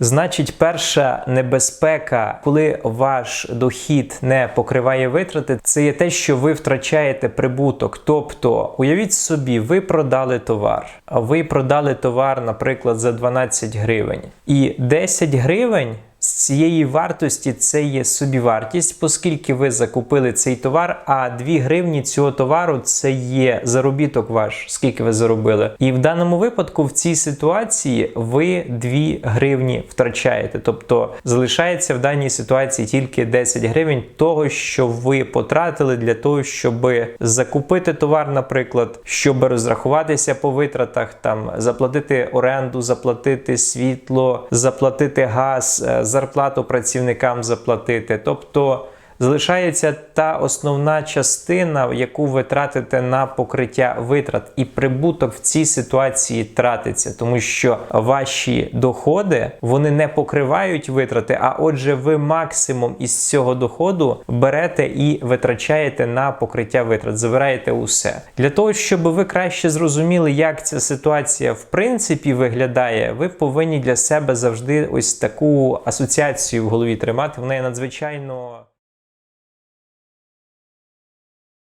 Значить, перша небезпека, коли ваш дохід не покриває витрати, це є те, що ви втрачаєте прибуток. Тобто, уявіть собі, ви продали товар, ви продали товар, наприклад, за 12 гривень, і 10 гривень. Цієї вартості це є собівартість, оскільки ви закупили цей товар, а 2 гривні цього товару це є заробіток ваш, скільки ви заробили. І в даному випадку, в цій ситуації, ви 2 гривні втрачаєте. Тобто залишається в даній ситуації тільки 10 гривень того, що ви потратили для того, щоб закупити товар, наприклад, щоб розрахуватися по витратах, там заплатити оренду, заплатити світло, заплатити газ, е, зарплату працівникам заплатити. Тобто залишається та основна частина, яку ви тратите на покриття витрат, і прибуток в цій ситуації тратиться, тому що ваші доходи вони не покривають витрати. А отже, ви максимум із цього доходу берете і витрачаєте на покриття витрат, забираєте усе для того, щоб ви краще зрозуміли, як ця ситуація в принципі виглядає. Ви повинні для себе завжди ось таку асоціацію в голові тримати. Вона є надзвичайно.